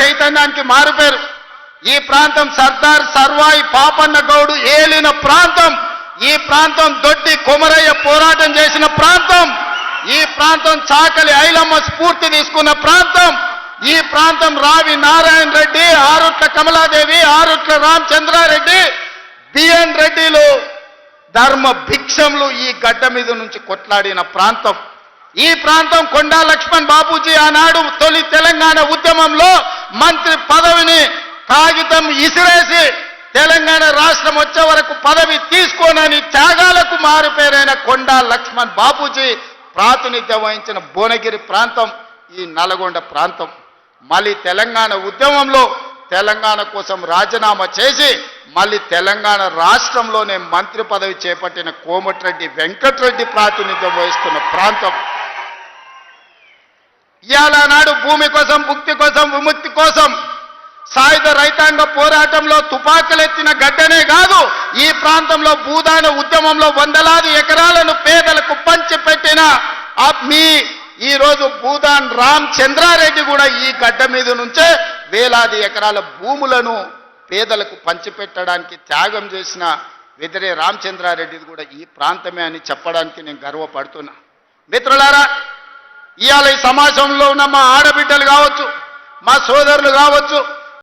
చైతన్యానికి మారుపేరు. ఈ ప్రాంతం సర్దార్ సర్వాయి పాపన్న గౌడు ఏలిన ప్రాంతం. ఈ ప్రాంతం దొడ్డి కొమరయ్య పోరాటం చేసిన ప్రాంతం. ఈ ప్రాంతం చాకలి ఐలమ్మ స్ఫూర్తి తీసుకున్న ప్రాంతం. ఈ ప్రాంతం రావి నారాయణ రెడ్డి ఆరుట్ల కమలాదేవి ఆరుట్ల రామచంద్రారెడ్డి బిఎన్ రెడ్డిలు ధర్మ భిక్షంలు ఈ గడ్డ మీద నుంచి కొట్లాడిన ప్రాంతం. ఈ ప్రాంతం కొండా లక్ష్మణ్ బాబూజీ ఆనాడు తొలి మంత్రి పదవిని కాగితం ఇసిరేసి తెలంగాణ రాష్ట్రం వచ్చే వరకు పదవి తీసుకోనని త్యాగాలకు మారుపేరైన కొండా లక్ష్మణ్ బాపూజీ ప్రాతినిధ్యం వహించిన భువనగిరి ప్రాంతం ఈ నల్గొండ ప్రాంతం. మళ్ళీ తెలంగాణ ఉద్యమంలో తెలంగాణ కోసం రాజీనామా చేసి మళ్ళీ తెలంగాణ రాష్ట్రంలోనే మంత్రి పదవి చేపట్టిన కోమటిరెడ్డి వెంకటరెడ్డి ప్రాతినిధ్యం వహిస్తున్న ప్రాంతం. ఇవాళ నాడు భూమి కోసం భుక్తి కోసం విముక్తి కోసం సాయుధ రైతాంగ పోరాటంలో తుపాకులెత్తిన గడ్డనే కాదు ఈ ప్రాంతంలో భూదాన ఉద్యమంలో వందలాది ఎకరాలను పేదలకు పంచిపెట్టిన మీ ఈ రోజు భూదాన్ రామ్ చంద్రారెడ్డి కూడా ఈ గడ్డ మీద నుంచే వేలాది ఎకరాల భూములను పేదలకు పంచిపెట్టడానికి త్యాగం చేసిన వెదిరే రామచంద్రారెడ్డిది కూడా ఈ ప్రాంతమే అని చెప్పడానికి నేను గర్వపడుతున్నా. మిత్రులారా ఇవాళ ఈ సమాజంలో ఉన్న మా ఆడబిడ్డలు కావచ్చు మా సోదరులు కావచ్చు